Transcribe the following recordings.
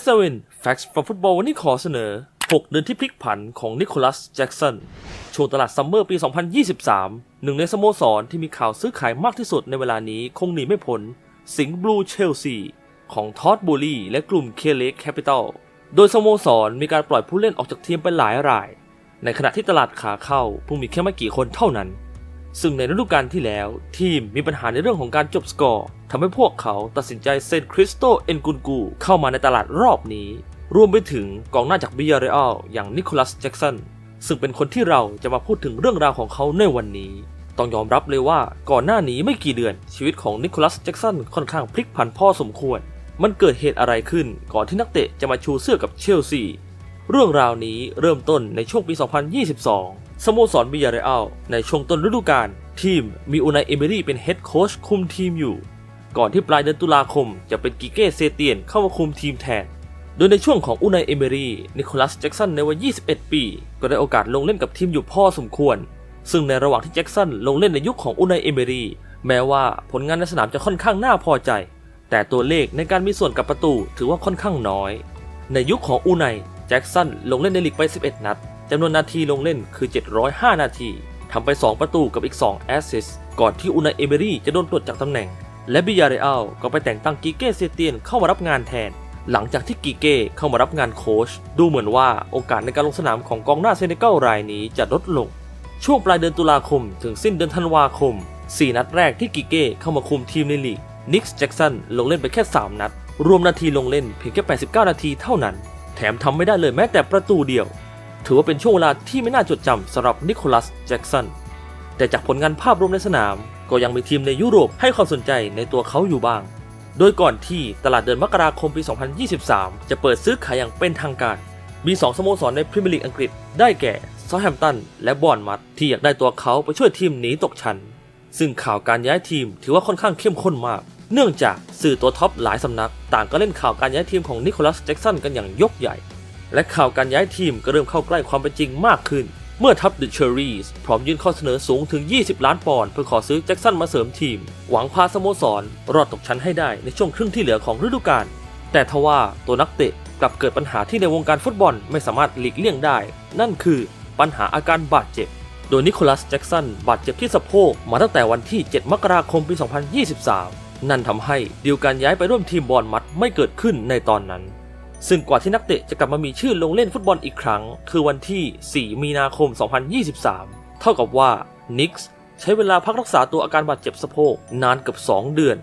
S7 Facts from Football วันนี้ขอเสนอ 6 เดือนที่พลิกผันของนิโคลัสแจ็กสันช่วงตลาดซัมเมอร์ปี 2023 หนึ่งในสโมสรที่มีข่าวซื้อขายมากที่สุดในเวลานี้คงหนีไม่พ้นสิงห์บลูเชลซีของทอดบูลีและกลุ่มเคเล็กแคปิตอลโดยสโมสรมีการปล่อยผู้เล่นออกจากทีมไปหลายราย ในขณะที่ตลาดขาเข้าเพิ่งมีแค่ไม่กี่คนเท่านั้น ซึ่งในฤดูกาลที่แล้ว ทีมมีปัญหาในเรื่องของการจบสกอร์ทำให้พวกเขาตัดสินใจเซ็นคริสโตเอนกุนกู เข้ามาในตลาดรอบนี้ รวมไปถึงกองหน้าจากบิยาเรอัลอย่างนิโคลัสแจ็กสันซึ่งเป็นคนที่เราจะมาพูดถึงเรื่องราวของเขาในวันนี้ ต้องยอมรับเลยว่าก่อนหน้านี้ไม่กี่เดือนชีวิตของนิโคลัสแจ็กสันค่อนข้างพลิกผันพอสมควร มันเกิดเหตุอะไรขึ้นก่อนที่นักเตะจะมาชูเสื้อกับเชลซีเรื่องราวนี้เริ่มต้นในช่วงปี 2022 สโมสรบิยาเรอัลในช่วงต้นฤดูกาลทีมมีอูนายเอเมรี่เป็นเฮดโค้ชคุมทีมอยู่ ก่อนที่ปลายเดือนตุลาคมจะเป็นกิเก้เซเตียนเข้ามาคุมทีมแทน โดยในช่วงของอูนายเอเมรี่นิโคลัสแจ็กสันในวัย 21 ปี ก็ได้โอกาสลงเล่นกับทีมอยู่พอสมควร ซึ่งในระหว่างที่แจ็กสันลงเล่นในยุคของอูนายเอเมรี่แม้ว่าผลงานในสนามจะค่อนข้างน่าพอใจ แต่ตัวเลขในการมีส่วนกับประตูถือว่าค่อนข้างน้อย ในยุคของอูไนแจ็กสันลงเล่นในลีกไป 11 นัด จำนวนนาทีลงเล่นคือ 705 นาทีทำไป 2 ประตูกับอีก 2 แอสซิสก่อนที่อูไนเอเบรี่จะโดนปลดจากตำแหน่ง และบิยาเรอัลก็ไปแต่งตั้งกิเก้เซเตียนเข้ามารับงานแทน หลังจากที่กิเก้เข้ามารับงานโค้ชดูเหมือนว่าโอกาสในการลงสนามของกองหน้าเซเนกัลรายนี้จะลดลง ช่วงปลายเดือนตุลาคม ถึงสิ้นเดือนธันวาคม 4 นัดแรกที่กิเก้เข้ามาคุมทีมในลีกนิกส์แจ็กสันลงเล่นไปแค่ 3 นัด รวมนาทีลงเล่นเพียงแค่ 89 นาทีเท่านั้น แถมทำไม่ได้เลยแม้แต่ประตูเดียว ถือว่าเป็นช่วงเวลาที่ไม่น่าจดจำสำหรับนิโคลัสแจ็กสันแต่จากผลงานภาพรวมในสนาม ก็ยังมีทีมในยุโรปให้ความสนใจในตัวเขาอยู่บ้าง โดยก่อนที่ตลาดเดือนมกราคมปี 2023 จะเปิดซื้อขายอย่างเป็นทางการ มี 2 สโมสรในพรีเมียร์ลีกอังกฤษได้แก่ซาแฮมตันและบอร์นมัดที่อยากได้ตัวเขาไปช่วยทีมหนีตกชั้นซึ่งข่าวการย้ายทีมถือว่าค่อนข้างเข้มข้นมาก เนื่องจากสื่อตัวท็อปหลายสำนัก ต่างก็เล่นข่าวการย้ายทีมของนิโคลัสแจ็กสันกันอย่างยกใหญ่ และข่าวการย้ายทีมก็เริ่มเข้าใกล้ความเป็นจริงมากขึ้น เมื่อทัพเดอะเชอรี่พร้อมยื่นข้อเสนอสูงถึง 20 ล้านปอนด์เพื่อขอซื้อแจ็กสันมาเสริมทีม หวังพาสโมสร รอดตกชั้นให้ได้ในช่วงครึ่งที่เหลือของฤดูกาลแต่ทว่าตัวนักเตะกลับเกิดปัญหาที่ในวงการฟุตบอลไม่สามารถหลีกเลี่ยงได้ นั่นคือปัญหาอาการบาดเจ็บ โดยนิโคลัสแจ็กสันบาดเจ็บที่สะโพกมาตั้งแต่วันที่ 7 มกราคมปี 2023 นั่นทำให้ดีลการย้ายไปร่วมทีมบอลมัดไม่เกิดขึ้นในตอนนั้น ซึ่งกว่าที่นักเตะจะกลับมามีชื่อลงเล่นฟุตบอลอีกครั้ง คือวันที่ 4 มีนาคม 2023 เท่ากับว่านิกส์ใช้เวลาพักรักษาตัวอาการบาดเจ็บสะโพกนานเกือบ2 เดือน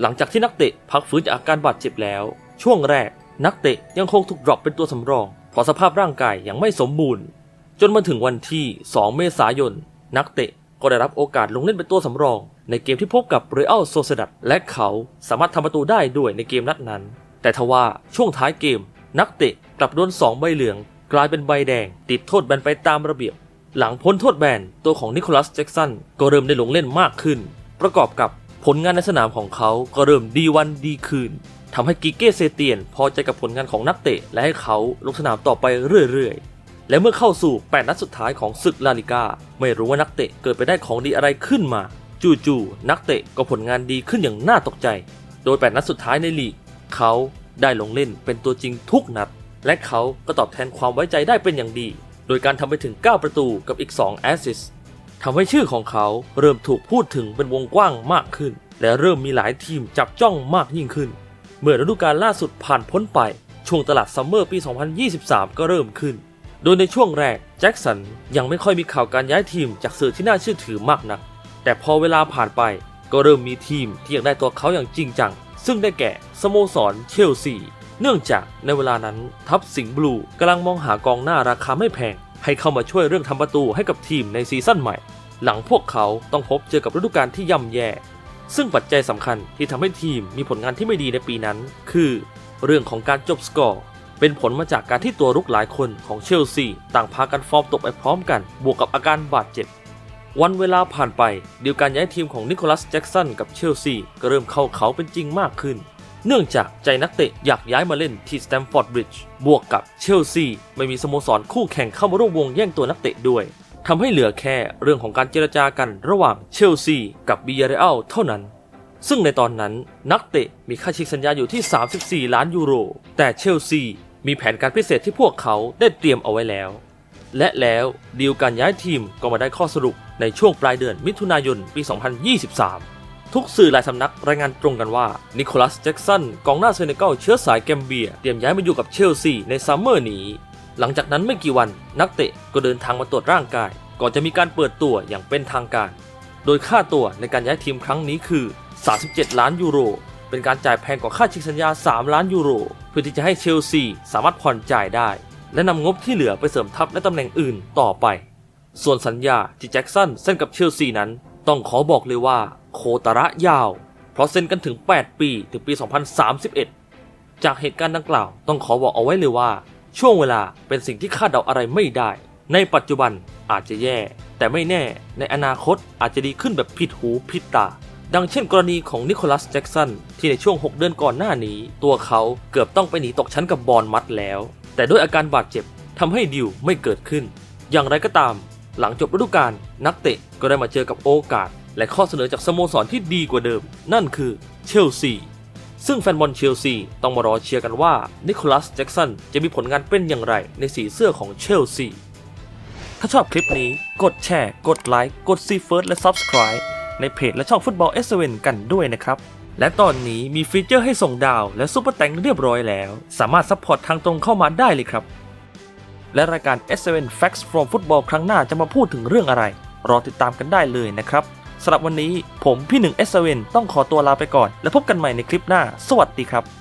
หลังจากที่นักเตะพักฟื้นจากอาการบาดเจ็บแล้ว ช่วงแรก นักเตะยังคงถูกดรอปเป็นตัวสำรอง เพราะสภาพร่างกายยังไม่สมบูรณ์ จนมาถึงวันที่ 2 เมษายน นักเตะก็ได้รับโอกาสลงเล่นเป็นตัวสำรอง ในเกมที่พบกับเรอัลโซเซดัดและเขาสามารถทำประตูได้ด้วยในเกมนัดนั้น แต่ทว่าช่วงท้ายเกม นักเตะกลับโดน 2 ใบเหลือง กลายเป็นใบแดง ติดโทษแบนไปตามระเบียบ หลังพ้นโทษแบนตัวของนิโคลัสแจ็กสันก็เริ่มได้ลงเล่นมากขึ้น ประกอบกับผลงานในสนามของเขาก็เริ่มดีวันดีคืนทำให้กิเก้เซเตียน พอใจกับผลงานของนักเตะ และให้เขาลงสนามต่อไปเรื่อยๆ และเมื่อเข้าสู่ 8 นัดสุดท้ายของศึกลาลิกาไม่รู้ว่านักเตะเกิดไปได้ของดีอะไรขึ้นมา จู่ๆนักเตะก็ผลงานดีขึ้นอย่างน่าตกใจ โดย 8 นัดสุดท้ายในลีก เขาได้ลงเล่นเป็นตัวจริงทุกนัด และเขาก็ตอบแทนความไว้ใจได้เป็นอย่างดี โดยการทำไปถึง 9 ประตูกับอีก 2 แอสซิสทำให้ชื่อของเขาเริ่มถูกพูดถึงเป็นวงกว้างมากขึ้น และเริ่มมีหลายทีมจับจ้องมากยิ่งขึ้น เมื่อฤดูกาลล่าสุดผ่านพ้นไป ช่วงตลาดซัมเมอร์ปี 2023 ก็เริ่มขึ้น โดยในช่วงแรกแจ็คสันยังไม่ค่อยมีข่าวการย้ายทีมจากสื่อที่น่าเชื่อถือมากนัก แต่พอเวลาผ่านไปก็เริ่มมีทีมที่อยากได้ตัวเขาอย่างจริงจัง ซึ่งได้แก่สโมสรเชลซี เนื่องจากในเวลานั้นทัพสิงห์บลูกำลังมองหากองหน้าราคาไม่แพง ให้เข้ามาช่วยเรื่องทำประตูให้กับทีมในซีซั่นใหม่ หลังพวกเขาต้องพบเจอกับฤดูกาลที่ย่ำแย่ ซึ่งปัจจัยสำคัญที่ทำให้ทีมมีผลงานที่ไม่ดีในปีนั้น คือ เรื่องของการจบสกอร์เป็นผลมาจากการที่ตัวรุกหลายคนของเชลซี ต่างพากันฟอร์มตกไปพร้อมกัน บวกกับอาการบาดเจ็บ วันเวลาผ่านไปเดีลการย้ายทีมของนิโคลัสแจ็กสันกับเชลซีก็เริ่มเข้าเขาเป็นจริงมากขึ้น เนื่องจากใจนักเตะอยากย้ายมาเล่นที่สแตมฟอร์ดบริดจ์บวกกับเชลซีไม่มีสโมสรคู่แข่งเข้ามาร่วมวงแย่งตัวนักเตะด้วยทำให้เหลือแค่เรื่องของการเจรจากันระหว่างเชลซีกับบิยาเรอัลเท่านั้น ซึ่งในตอนนั้นนักเตะมีค่าชิงสัญญาอยู่ที่ 34 ล้านยูโร แต่เชลซีมีแผนการพิเศษที่พวกเขาได้เตรียมเอาไว้แล้ว และแล้วดีลการย้ายทีมก็มาได้ข้อสรุป ในช่วงปลายเดือนมิถุนายนปี 2023 ทุกสื่อหลายสำนักรายงานตรงกันว่า นิโคลัสแจ็กสันกองหน้าเซเนกัลเชื้อสายแกมเบีย เตรียมย้ายมาอยู่กับเชลซีในซัมเมอร์นี้ หลังจากนั้นไม่กี่วันนักเตะก็เดินทางมาตรวจร่างกาย ก่อนจะมีการเปิดตัวอย่างเป็นทางการ โดยค่าตัวในการย้ายทีมครั้งนี้คือ 37 ล้านยูโร เป็นการจ่ายแพงกว่าค่าชิงสัญญา 3 ล้านยูโร เพื่อที่จะให้เชลซีสามารถผ่อนจ่ายได้ และนำงบที่เหลือไปเสริมทัพในตำแหน่งอื่นต่อไป ส่วนสัญญาที่แจ็คสันเซ็นกับเชลซีนั้น ต้องขอบอกเลยว่าโคตระยาว เพราะเซ็นกันถึง 8 ปีถึงปี 2031 จากเหตุการณ์ดังกล่าวต้องขอบอกเอาไว้เลยว่า ช่วงเวลาเป็นสิ่งที่คาดเดาอะไรไม่ได้ ในปัจจุบันอาจจะแย่ แต่ไม่แน่ในอนาคตอาจจะดีขึ้นแบบผิดหูผิดตาดังเช่นกรณีของนิโคลัสแจ็กสันที่ในช่วง 6 เดือนก่อนหน้านี้ ตัวเขาเกือบต้องไปหนีตกชั้นกับบอลมัดแล้ว แต่ด้วยอาการบาดเจ็บทำให้ดิวไม่เกิดขึ้น อย่างไรก็ตาม หลังจบฤดูกาลนักเตะก็ได้มาเจอกับโอกาส และข้อเสนอจากสโมสรที่ดีกว่าเดิม นั่นคือเชลซีซึ่งแฟนบอลเชลซีต้องมารอเชียร์กันว่านิโคลัสแจ็กสันจะมีผลงานเป็นอย่างไรในสีเสื้อของเชลซี ถ้าชอบคลิปนี้กดแชร์ กดไลค์ กดซีเฟิร์สและ Subscribe ในเพจและช่องฟุตบอลเอสเวนกันด้วยนะครับ และตอนนี้มีฟีเจอร์ให้ส่งดาวและซุปเปอร์แตงเรียบร้อยแล้ว สามารถซัพพอร์ตทางตรงเข้ามาได้เลยครับ และรายการ S7 Facts from Football ครั้งหน้าจะมาพูดถึงเรื่องอะไร รอติดตามกันได้เลยนะครับสำหรับวันนี้ผมพี่หนึ่ง S7 ต้องขอตัวลาไปก่อน และพบกันใหม่ในคลิปหน้า สวัสดีครับ